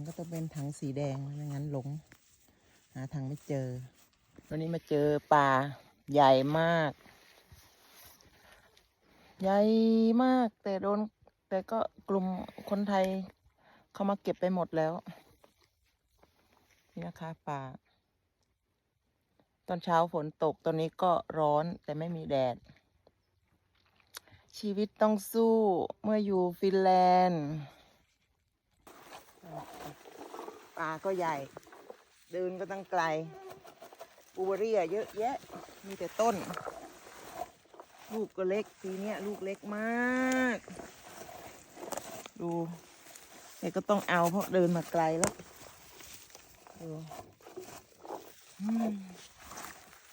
งก็ต้องเป็นถังสีแดงไม่งั้นหลง หาทางไม่เจอ วันนี้มาเจอป่าใหญ่มาก ใหญ่มาก แต่โดน แต่ก็กลุ่มคนไทย เขามาเก็บไปหมดแล้ว นี่นะคะป่าตอนเช้าฝนตกตอนนี้ก็ร้อนแต่ไม่มีแดด ชีวิตต้องสู้เมื่ออยู่ฟินแลนด์ ป่าก็ใหญ่ เดินก็ตั้งไกลปูเบอรี่อะเยอะแยะ มีแต่ต้น ลูกก็เล็กปีนี้ลูกเล็กมาก ดูแต่ก็ต้องเอาเพราะเดินมาไกลแล้วดู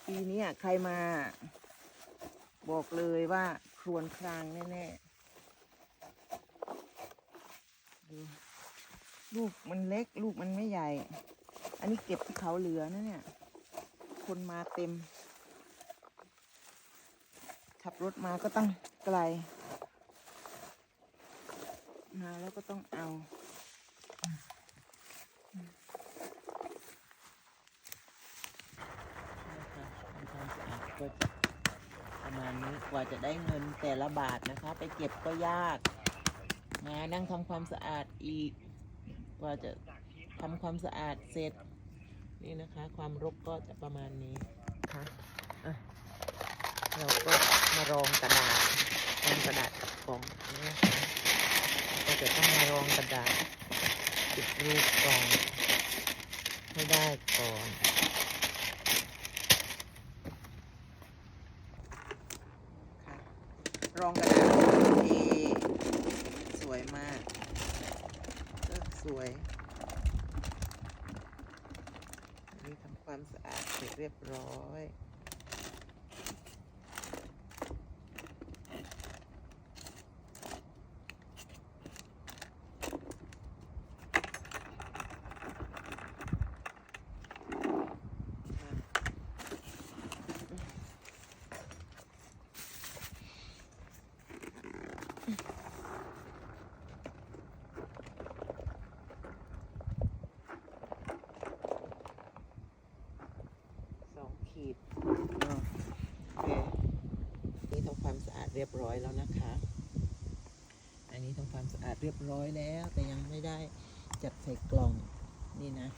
ปีนี้ใครมา บอกเลยว่าครวญครางแน่ๆดู ลูกมันเล็ก ลูกมันไม่ใหญ่ อันนี้เก็บที่เขาเหลือนะเนี่ย คนมาเต็ม ขับรถมาก็ต้องไกล มาแล้วก็ต้องเอานะคะทำความสะอาดก็ประมาณนี้กว่าจะได้เงินแต่ละบาทนะคะ ไปเก็บก็ยาก มานั่งทำความสะอาดอีก กว่าจะทำความสะอาดเสร็จ นี่นะคะ ความรกก็จะประมาณนี้ค่ะเราก็มารองกระดาษรองกระดาษกับกล่องนี่นะคะก็จะต้องมารองกระดาษติดรูปกล่องให้ได้ก่อนค่ะรองกระดาษที่สวยมาก วยนี่ทำความสะอาดเสร็จเรียบร้อย สองขีดเนอะ โอเคนี่ทำความสะอาดเรียบร้อยแล้วนะคะ อันนี้ทำความสะอาดเรียบร้อยแล้ว แต่ยังไม่ได้จัดใส่กล่องนี่นะ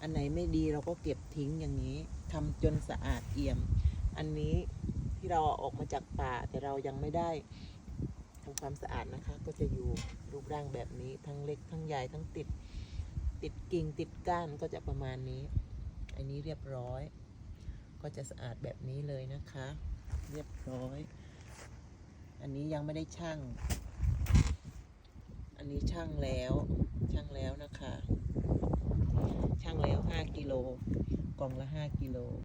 อันไหนไม่ดีเราก็เก็บทิ้งอย่างนี้ทำจนสะอาดเอี่ยม อันนี้ที่เราอาออกมาจากป่าแต่เรายังไม่ได้ทำความสะอาดนะคะ ก็จะอยู่รูปร่างแบบนี้ทั้งเล็กทั้งใหญ่ทั้งติด ติดกิ่งติดก้านก็จะประมาณนี้ อันนี้เรียบร้อย ก็จะสะอาดแบบนี้เลยนะคะ เรียบร้อย อันนี้ยังไม่ได้ช่าง อันนี้ช่างแล้วช่างแล้วนะคะ ช่างแล้ว 5กิโลกล่องละ 5กิโล